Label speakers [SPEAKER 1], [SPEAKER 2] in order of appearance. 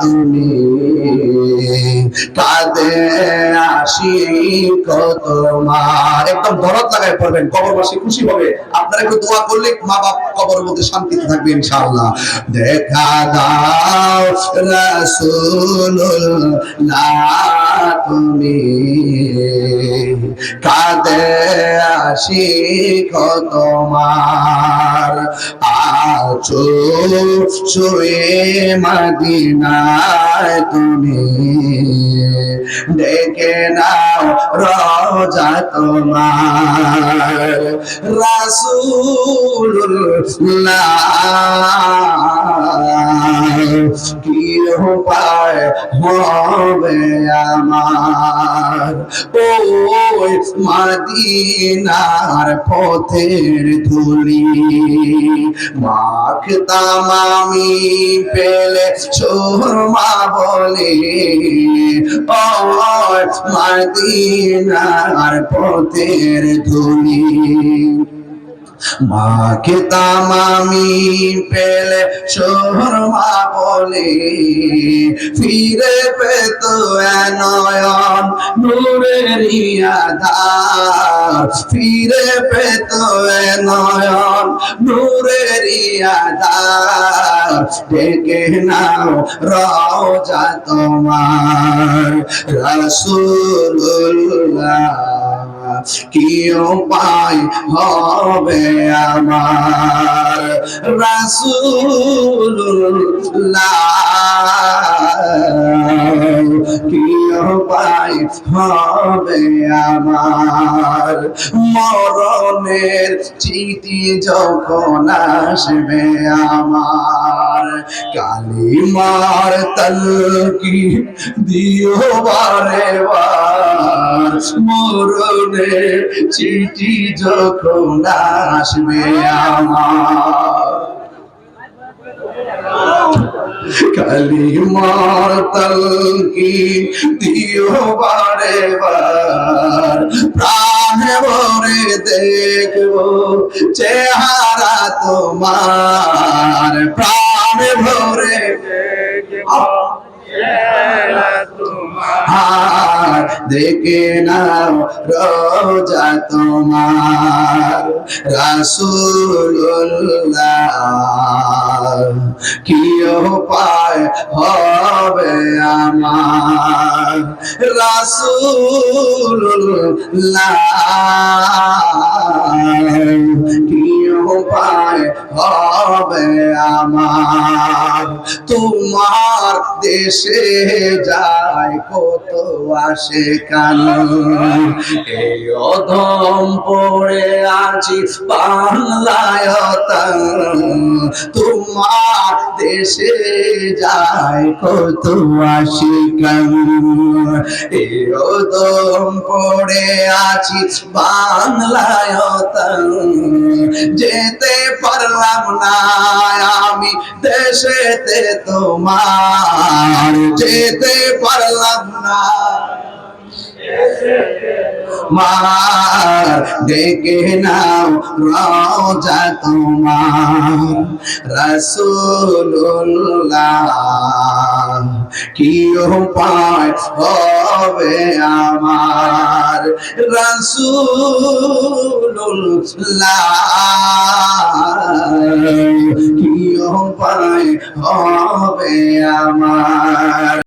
[SPEAKER 1] তুমি কাঁদে আসি কত মার একদম দরদ লাগায় পড়বেন কবরবাসী খুশি হবে আপনারা একটু দোয়া করলে মা বাপ কবরের মধ্যে শান্তিতে থাকবে ইনশাআল্লাহ দেখা দাও রাসূলুল্লাহ তুমি কাঁদে আসি কত মার আছো শুয়ে মদিনায় তুমি ডেকে নাও রোজা তোমার। রাসূলুল্লাহ, কি উপায় হবে আমার। ওই মাদিনার পথের ধুলি, মাখতাম আমি পেলে সুরমা বলি। ওই মাদিনার পথের ধুলি মাকে তামামি পেলে শোরমা বলে ফিরে পেত নয়ন নূরের ফিরে পেত নয়ন নূরের ডেকে নাও রওজা তোমার। রাসূলুল্লাহ কি উপায় হবে আমার রাসূলুল্লাহ। উপায় হবে আমার? মরণের চিঠি যখন আসবে আমার, কালিমার তলকি দিও বারে বার মরণের চিঠি যখন আসবে আমার কালিমার তলকি দিও বারে বার। প্রাণ ভরে দেখব চেহারা তোমার। প্রাণ ভরে হার দেখে নাও রোজা তোমার রাসুল্লাহ কি উপায় হবে আমার রাসুল্লাহ হবে আমার। তোমার দেশে যায় কত আসে কান। এই অধম পড়ে আছি বাংলায় তোমার দেশে যায় কত আসে কান। এই অধম পড়ে আছি বাংলায় যেতে পারলাম না আমি দেশেতে তোমার। যেতে পারলাম না। মার দেখে নাও রওজা তোমার। রাসূলুল্লাহ কি হবে আমার? রাসূলুল্লাহ কি হবে আমার?